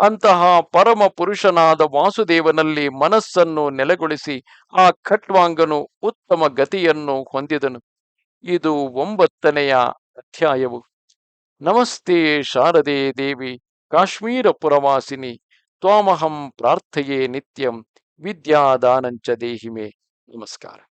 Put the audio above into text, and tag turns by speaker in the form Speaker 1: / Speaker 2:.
Speaker 1: ಅಂತಹ ಪರಮ ಪುರುಷನಾದ ವಾಸುದೇವನಲ್ಲಿ ಮನಸ್ಸನ್ನು ನೆಲೆಗೊಳಿಸಿ ಆ ಖಟ್ವಾಂಗನು ಉತ್ತಮ ಗತಿಯನ್ನು ಹೊಂದಿದನು. ಇದು ಒಂಬತ್ತನೆಯ ಅಧ್ಯಾಯವು. ನಮಸ್ತೆ ಶಾರದೆ ದೇವಿ, ಕಾಶ್ಮೀರ ಪುರವಾಸಿನಿ, ತ್ವಾಮಹಂ ಪ್ರಾರ್ಥಯೇ ನಿತ್ಯಂ, ವಿದ್ಯಾದಾನಂಚ ದೇಹಿಮೆ. ನಮಸ್ಕಾರ.